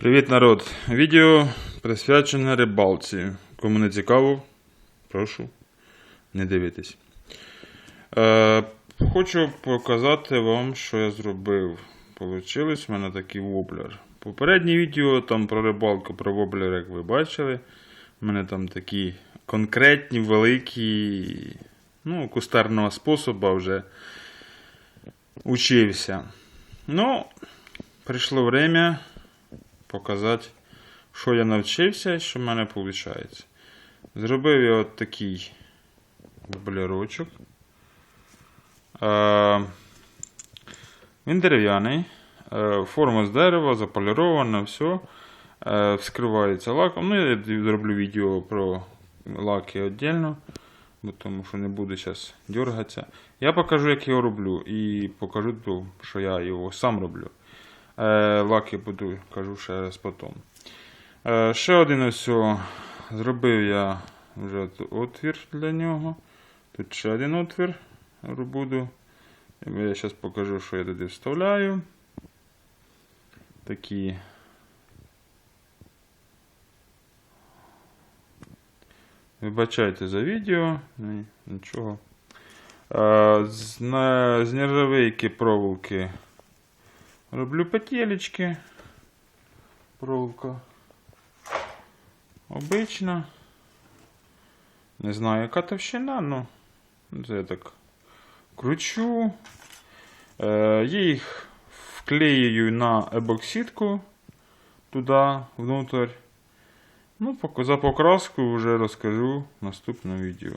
Привіт, народ! Відео присвячене рибалці. Кому не цікаво, прошу не дивитись. Е, хочу показати вам, що я зробив. Получилось в мене такий воблер. Попереднє відео там про рибалку, про воблер, як ви бачили. У мене там такі конкретні, великі, ну, кустарного способу вже учився. Ну, прийшло время показати, що я навчився і що в мене виходить. Зробив я от такий воблерочок. Е, він дерев'яний. Е, форма з дерева, заполірована, все. Е, вскривається лаком. Ну, я зроблю відео про лаки віддільно, бо тому що не буду зараз дергатися. Я покажу, як його роблю, і покажу, що я його сам роблю. Е, лаки буду, кажу ще раз потім. Е, ще один ось зробив я вже отвір для нього. Тут ще один отвір буду. Я зараз покажу, що я туди вставляю. Такі. Вибачайте за відео. Ні, Нічого. Е, з нержавейки проволоки роблю петелечки. Проволока. Обична. Не знаю, яка товщина, ну. Це я так кручу. Е, їх вклеюю на ебоксидку туди, внутрь. Ну, за покраску вже розкажу в наступному відео.